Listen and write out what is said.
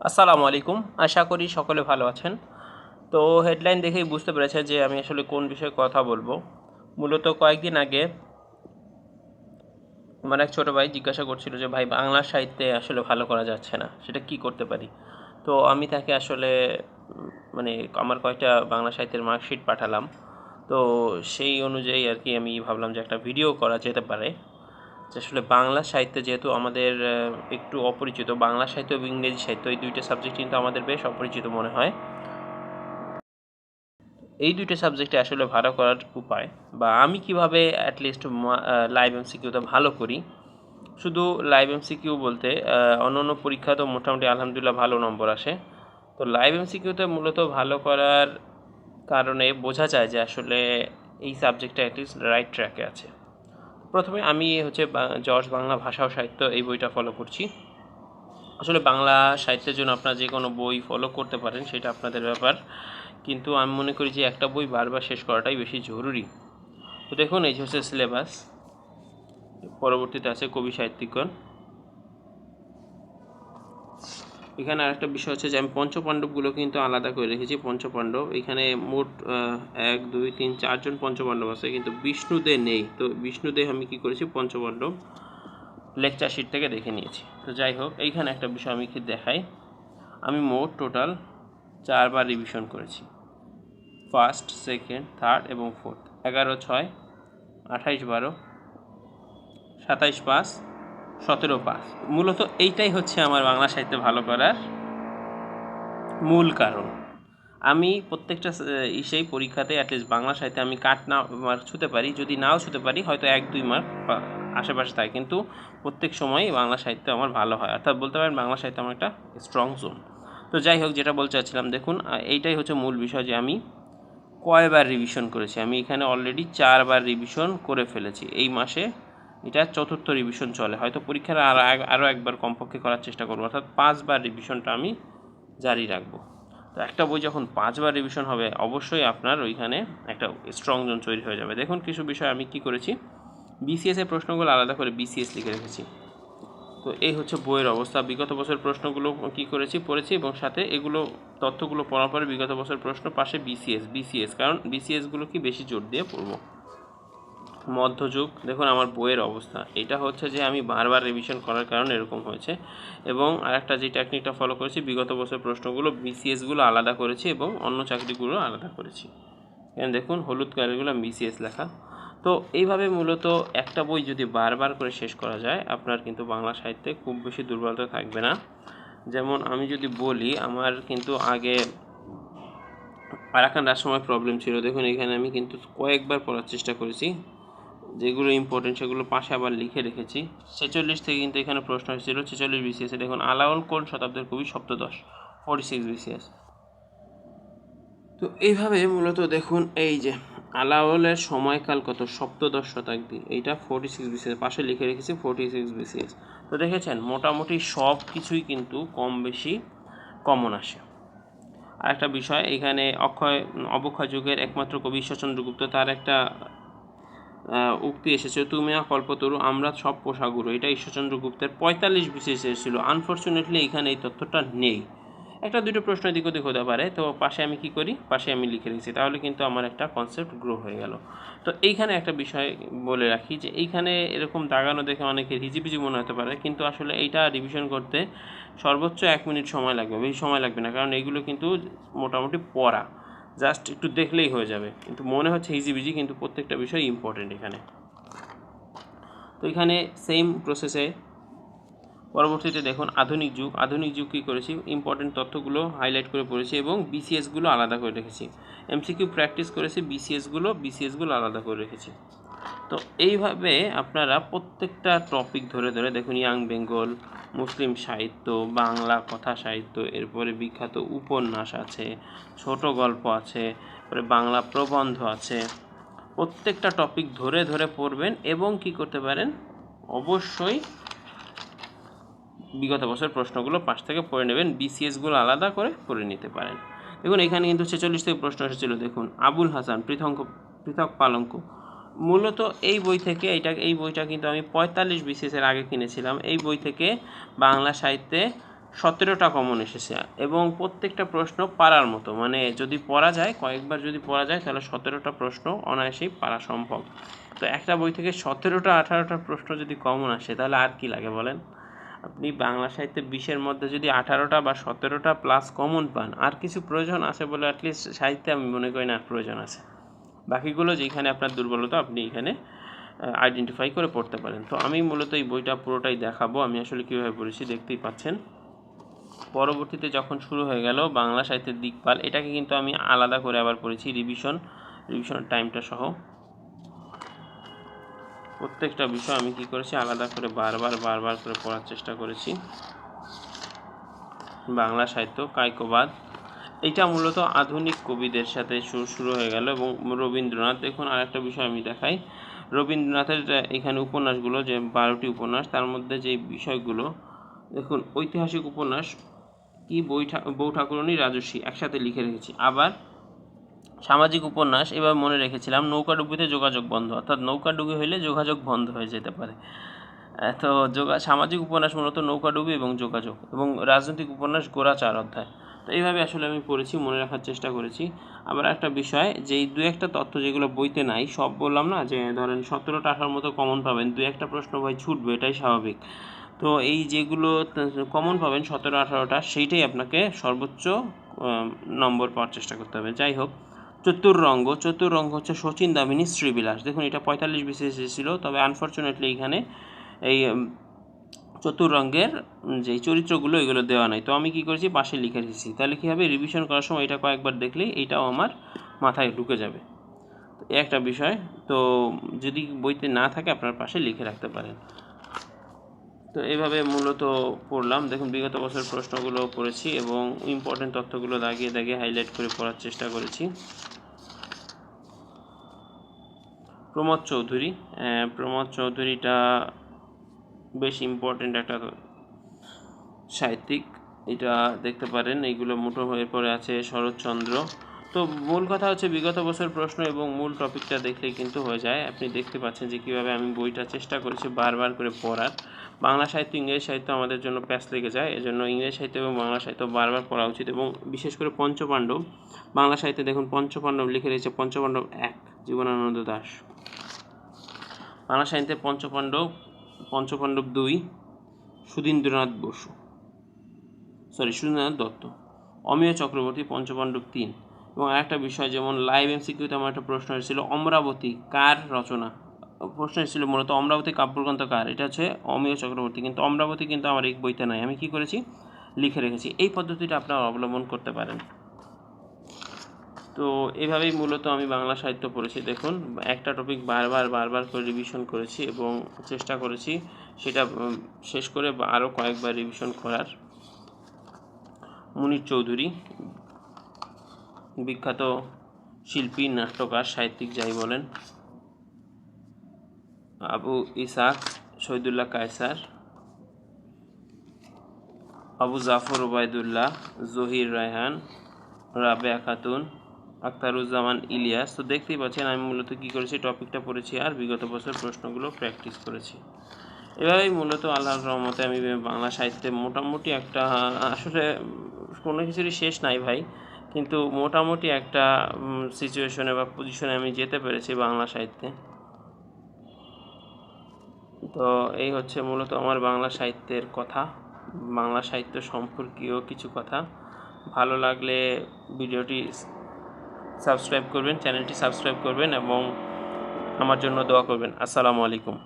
আসসালামু আলাইকুম। আশা করি সকলে ভালো আছেন। তো হেডলাইন দেখেই বুঝতে পেরেছে যে আমি আসলে কোন বিষয়ে কথা বলব। মূলত কয়েকদিন আগে আমার এক ছোটো ভাই জিজ্ঞাসা করছিল যে, ভাই, বাংলা সাহিত্যে আসলে ভালো করা যাচ্ছে না, সেটা কি করতে পারি? তো আমি তাকে আসলে মানে আমার কয়েকটা বাংলা সাহিত্যের মার্কশিট পাঠালাম। তো সেই অনুযায়ী আর কি আমি ভাবলাম যে একটা ভিডিও করা যেতে পারে। যে আসলে বাংলা সাহিত্যে যেহেতু আমাদের একটু অপরিচিত, বাংলা সাহিত্য এবং ইংরেজি সাহিত্য, এই দুইটা সাবজেক্ট কিন্তু আমাদের বেশ অপরিচিত মনে হয়। এই দুইটা সাবজেক্টে আসলে ভালো করার উপায় বা আমি কীভাবে অ্যাটলিস্ট লাইভ এম এমসিকিউতে ভালো করি, শুধু লাইভ এমসিকিউ বলতে অন্য অন্য পরীক্ষা তো মোটামুটি আলহামদুলিল্লাহ ভালো নম্বর আসে। তো লাইভ এমসিকিউতে মূলত ভালো করার কারণে বোঝা যায় যে আসলে এই সাবজেক্টটা অ্যাটলিস্ট রাইট ট্র্যাকে আছে। প্রথমে আমি হচ্ছে জর্জ বাংলা ভাষা ও সাহিত্য এই বইটা ফলো করছি। আসলে বাংলা সাহিত্যের জন্য আপনারা যে কোনো বই ফলো করতে পারেন, সেটা আপনাদের ব্যাপার। কিন্তু আমি মনে করি যে একটা বই বারবার শেষ করাটাই বেশি জরুরি। তো দেখুন, এই যে হচ্ছে সিলেবাস পরবর্তীতে আছে কবি সাহিত্যিকগণ। এখানে আরেকটা বিষয় হচ্ছে যে আমি পঞ্চপাণ্ডবগুলো কিন্তু আলাদা করে রেখেছি, পঞ্চপাণ্ডব। এখানে মোট এক, দুই, তিন, চারজন পঞ্চপাণ্ডব আছে, কিন্তু বিষ্ণুদে নেই। তো বিষ্ণুদে আমি কি করেছি? পঞ্চপাণ্ডব লেকচার শিট থেকে দেখে নিয়েছি। তো যাই হোক, এইখানে একটা বিষয় আমি কি দেখাই। আমি মোট টোটাল চারবার রিভিশন করেছি। ফার্স্ট সেকেন্ড থার্ড এবং ফোর্থ এগারো, ছয়, আঠাইশ, বারো, সাতাইশ, পাঁচ সতেরো পাঁচ। মূলত এইটাই হচ্ছে আমার বাংলা সাহিত্যে ভালো করার মূল কারণ। আমি প্রত্যেকটা ইসেই পরীক্ষাতে অ্যাটলিস্ট বাংলা সাহিত্যে আমি কাট না মার্ক ছুতে পারি, যদি নাও ছুতে পারি, হয়তো এক দুই মার্ক আশেপাশে থাকে কিন্তু প্রত্যেক সময়ই বাংলা সাহিত্য আমার ভালো হয়। অর্থাৎ বলতে পারেন বাংলা সাহিত্য আমার একটা স্ট্রং জোন তো যাই হোক, যেটা বলতে চাচ্ছিলাম, দেখুন এইটাই হচ্ছে মূল বিষয় যে আমি কয়বার রিভিশন করেছি। আমি এখানে অলরেডি চারবার রিভিশন করে ফেলেছি। এই মাসে এটা চতুর্থ রিভিশন চলে। হয়তো পরীক্ষার আর আরও একবার কমপক্ষে করার চেষ্টা করব। অর্থাৎ পাঁচবার রিভিশনটা আমি জারি রাখব। তো একটা বই যখন পাঁচবার রিভিশন হবে, অবশ্যই আপনার ওইখানে একটা স্ট্রং জোন তৈরি হয়ে যাবে। দেখুন কিছু বিষয় আমি কি করেছি। বিসিএস এর প্রশ্নগুলো আলাদা করে বিসিএস লিখে রেখেছি। তো এই হচ্ছে বইয়ের অবস্থা। বিগত বছর প্রশ্নগুলো কি করেছি, পড়েছি এবং সাথে এগুলো, তথ্যগুলো পড়ার পরে বিগত বছর প্রশ্ন পাশে বিসিএস বিসিএস কারণ বিসিএসগুলো কি বেশি জোর দিয়ে পড়ব? মধ্যযুগ, দেখুন আমার বইয়ের অবস্থা। এটা হচ্ছে যে আমি বারবার রিভিশন করার কারণে এরকম হয়েছে এবং আরেকটা যে টেকনিকটা ফলো করেছি, বিগত বছর প্রশ্নগুলো বিসিএসগুলো আলাদা করেছি এবং অন্য চাকরিগুলো আলাদা করেছি। এখানে দেখুন, হলুদ কালারগুলো বিসিএস লেখা। তো এইভাবে মূলত একটা বই যদি বারবার করে শেষ করা যায়, আপনার কিন্তু বাংলা সাহিত্যে খুব বেশি দুর্বলতা থাকবে না। যেমন আমি যদি বলি, আমার কিন্তু আগে আরাকান রাজসময় প্রবলেম ছিল। দেখুন, এখানে আমি কিন্তু কয়েকবার পড়ার চেষ্টা করেছি। যেগুলো ইম্পর্টেন্ট সেগুলো পাশে আবার লিখে রেখেছি। ছেচল্লিশ থেকে কিন্তু এখানে প্রশ্ন এসেছিল ছেচল্লিশ বিসিএস দেখুন, আলাউল কোন শতাব্দীর কবি সপ্তদশ? ফোর্টি সিক্স বিসিএস তো এইভাবে মূলত দেখুন, এই যে আলাওলের সময়কাল কত? সপ্তদশ শতাব্দী। এইটা ফোর্টি সিক্স বিসিএস পাশে লিখে রেখেছি ফোর্টি সিক্স বিসিএস তো দেখেছেন, মোটামুটি সব কিছুই কিন্তু কম বেশি কমন আসে। আর একটা বিষয়, এখানে অক্ষয়, অবক্ষয় যুগের একমাত্র কবি ঈশ্বরচন্দ্র গুপ্ত, তার একটা উক্তি এসেছে তুমিয়া কল্পতরু, আমরা সব পোষাগুরু। এটা ঈশ্বরচন্দ্র গুপ্তের পঁয়তাল্লিশ বিশেষ এসেছিল। আনফর্চুনেটলি এখানে এই তথ্যটা নেই। একটা দুটো প্রশ্ন এদিক ওদিক হতে পারে। তো পাশে আমি কি করি? পাশে আমি লিখে রেখেছি। তাহলে কিন্তু আমার একটা কনসেপ্ট গ্রো হয়ে গেল। তো এইখানে একটা বিষয় বলে রাখি যে, এইখানে এরকম দাগানো দেখে অনেকে হিজিবিজি মনে হতে পারে, কিন্তু আসলে এইটা রিভিশন করতে সর্বোচ্চ এক মিনিট সময় লাগবে। বেশি সময় লাগবে না, কারণ এইগুলো কিন্তু মোটামুটি পড়া। জাস্ট একটু দেখলেই হয়ে যাবে। কিন্তু মনে হচ্ছে হিজিবিজি কিন্তু প্রত্যেকটা বিষয় ইম্পর্টেন্ট এখানে। তো এখানে সেম প্রসেসে পরবর্তীতে দেখুন আধুনিক যুগ। আধুনিক যুগ কী করেছি? ইম্পর্টেন্ট তথ্যগুলো হাইলাইট করে পড়েছি এবং বিসিএসগুলো আলাদা করে রেখেছি। এমসিকিউ প্র্যাকটিস করেছি বিসিএসগুলো বিসিএসগুলো আলাদা করে রেখেছি। তো এইভাবে আপনারা প্রত্যেকটা টপিক ধরে ধরে দেখুন ইয়াং বেঙ্গল মুসলিম সাহিত্য, বাংলা কথা সাহিত্য, এরপরে বিখ্যাত উপন্যাস আছে, ছোট গল্প আছে তারপরে বাংলা প্রবন্ধ আছে। প্রত্যেকটা টপিক ধরে ধরে পড়বেন এবং কি করতে পারেন? অবশ্যই বিগত বছর প্রশ্নগুলো পাশ থেকে পড়ে নেবেন বিসিএসগুলো আলাদা করে পড়ে নিতে পারেন। দেখুন, এখানে কিন্তু ছেচল্লিশ থেকে প্রশ্ন এসেছিল, দেখুন, আবুল হাসান, পৃথক পৃথক পালঙ্ক মূলত এই বই থেকে এইটা, এই বইটা কিন্তু আমি পঁয়তাল্লিশ বিসিএসের আগে কিনেছিলাম। এই বই থেকে বাংলা সাহিত্যে সতেরোটা কমন এসেছে এবং প্রত্যেকটা প্রশ্ন পারার মতো। মানে যদি পড়া যায়, কয়েকবার যদি পড়া যায়, তাহলে সতেরোটা প্রশ্ন অনায়াসেই পারা সম্ভব। তো একটা বই থেকে সতেরোটা, আঠারোটা প্রশ্ন যদি কমন আসে, তাহলে আর কি লাগে বলেন? আপনি বাংলা সাহিত্যে বিশের মধ্যে যদি আঠারোটা বা সতেরোটা প্লাস কমন পান, আর কিছু প্রয়োজন আছে বলে অ্যাটলিস্ট সাহিত্যে আমি মনে করি না প্রয়োজন আছে। বাকিগুলো যেখানে আপনার দুর্বলতা, আপনি এখানে আইডেন্টিফাই করে পড়তে পারেন। তো আমি মূলত এই বইটা পুরোটাই দেখাবো। আমি আসলে কীভাবে পড়েছি দেখতেই পাচ্ছেন। পরবর্তীতে যখন শুরু হয়ে গেল বাংলা সাহিত্যের দিকপাল, এটাকে কিন্তু আমি আলাদা করে আবার পড়েছি রিভিশন রিভিশনের টাইমটা সহ। প্রত্যেকটা বিষয় আমি কি করেছি, আলাদা করে বারবার বারবার করে পড়ার চেষ্টা করেছি। বাংলা সাহিত্য, কায়কবাদ এটা মূলত আধুনিক কবিদের সাথে শুরু হয়ে গেল এবং রবীন্দ্রনাথ। দেখুন আরেকটা বিষয় আমি দেখাই। রবীন্দ্রনাথের এখানে উপন্যাসগুলো, যে বারোটি উপন্যাস, তার মধ্যে যে বিষয়গুলো, দেখুন ঐতিহাসিক উপন্যাস কি বই বউ ঠাকুরনী রাজস্বী একসাথে লিখে রেখেছি। আবার সামাজিক উপন্যাস এবার মনে রেখেছিলাম নৌকাডুবিতে যোগাযোগ বন্ধ। অর্থাৎ নৌকাডুবি হইলে যোগাযোগ বন্ধ হয়ে যেতে পারে। তো যোগা সামাজিক উপন্যাস মূলত নৌকাডুবি এবং যোগাযোগ এবং রাজনৈতিক উপন্যাস গোড়া চার অধ্যায়। তো এইভাবে আসলে আমি পড়েছি, মনে রাখার চেষ্টা করেছি। আবার একটা বিষয় যে এই দু একটা তথ্য যেগুলো বইতে নাই, সব বললাম না যে, ধরেন সতেরোটা আঠার মতো কমন পাবেন দু একটা প্রশ্ন ভাই ছুটবে, এটাই স্বাভাবিক। তো এই যেগুলো কমন পাবেন, সতেরো আঠারোটা, সেইটাই আপনাকে সর্বোচ্চ নম্বর পাওয়ার চেষ্টা করতে হবে। যাই হোক, চতুর্রঙ্গ চতুর্রঙ্গ হচ্ছে শচীন দামিনী শ্রীবিলাস। দেখুন, এটা পঁয়তাল্লিশ বিসিএস ছিল, তবে আনফর্চুনেটলি এখানে এই চতুর্রঙ্গের যে চরিত্রগুলো, এগুলো দেওয়া নাই। তো আমি কি করেছি? পাশে লিখে রেখেছি। তাহলে কী হবে? রিভিশন করার সময় এটা কয়েকবার দেখলেই এইটাও আমার মাথায় ঢুকে যাবে। একটা বিষয়। তো যদি বইতে না থাকে, আপনার পাশে লিখে রাখতে পারেন। তো এইভাবে মূলত পড়লাম। দেখুন, বিগত বছর প্রশ্নগুলো পড়েছি এবং ইম্পর্টেন্ট তথ্যগুলো দাগিয়ে দাগিয়ে হাইলাইট করে পড়ার চেষ্টা করেছি। প্রমোদ চৌধুরী। প্রমোদ চৌধুরীটা বেশ ইম্পর্টেন্ট একটা সাহিত্যিক। এটা দেখতে পারেন, এইগুলো মুঠো হয়ে পড়ে আছে শরৎচন্দ্র। তো মূল কথা হচ্ছে বিগত বছর প্রশ্ন এবং মূল টপিকটা দেখলেই কিন্তু হয়ে যায়। আপনি দেখতে পাচ্ছেন যে কীভাবে আমি বইটা চেষ্টা করেছি বারবার করে পড়ার। বাংলা সাহিত্য, ইংরেজি সাহিত্য আমাদের জন্য প্যাস লেগে যায়। এজন্য ইংরেজি সাহিত্য এবং বাংলা সাহিত্য বারবার পড়া উচিত এবং বিশেষ করে পঞ্চপাণ্ডব। বাংলা সাহিত্যে দেখুন, পঞ্চপাণ্ডব লিখে রয়েছে পঞ্চপাণ্ডব এক, জীবনানন্দ দাস বাংলা সাহিত্যে পঞ্চপাণ্ডব পঞ্চপাণ্ডব দুই সুধীন্দ্রনাথ বসু। সরি সুধীন্দ্রনাথ দত্ত। অমিয় চক্রবর্তী, পঞ্চপাণ্ডব তিন। এবং আরেকটা বিষয়, যেমন লাইভ এমসিকিউতে আমার একটা প্রশ্ন এসেছিল, অমরাবতী কার রচনা? প্রশ্ন এসেছিল মূলত, অমরাবতী কাব্যগ্রন্থ কার? এটা হচ্ছে অমিয় চক্রবর্তী, কিন্তু অমরাবতী কিন্তু আমার এই বইতে নাই। আমি কি করেছি? লিখে রেখেছি। এই পদ্ধতিটা আপনারা অবলম্বন করতে পারেন। তো এভাবেই মূলত আমি বাংলা সাহিত্য পড়েছি। দেখুন, একটা টপিক বারবার বারবার করে রিভিশন করেছি এবং চেষ্টা করেছি সেটা শেষ করে আরও কয়েকবার রিভিশন করার। মুনির চৌধুরী, বিখ্যাত শিল্পী, নাট্যকার, সাহিত্যিক যাই বলেন, আবু ইসাক, শহীদুল্লাহ কায়সার, আবু জাফর ওবায়দুল্লাহ, জহির রায়হান, রাবেয়া খাতুন আখতারুজ্জামান ইলিয়াস। তো দেখতেই পাচ্ছেন, আমি মূলত কী করেছি, টপিকটা পড়েছি আর বিগত বছর প্রশ্নগুলো প্র্যাকটিস করেছি। এভাবেই মূলত আল্লাহর রহমতে আমি বাংলা সাহিত্যে মোটামুটি একটা, আসলে কোনো কিছুরই শেষ নাই ভাই, কিন্তু মোটামুটি একটা সিচুয়েশনে বা পজিশনে আমি যেতে পেরেছি বাংলা সাহিত্যে। তো এই হচ্ছে মূলত আমার বাংলা সাহিত্যের কথা, বাংলা সাহিত্য সম্পর্কীয় কিছু কথা। ভালো লাগলে ভিডিওটি সাবস্ক্রাইব করবেন চ্যানেলটি সাবস্ক্রাইব করবেন এবং আমার জন্য দোয়া করবেন। আসসালামু আলাইকুম।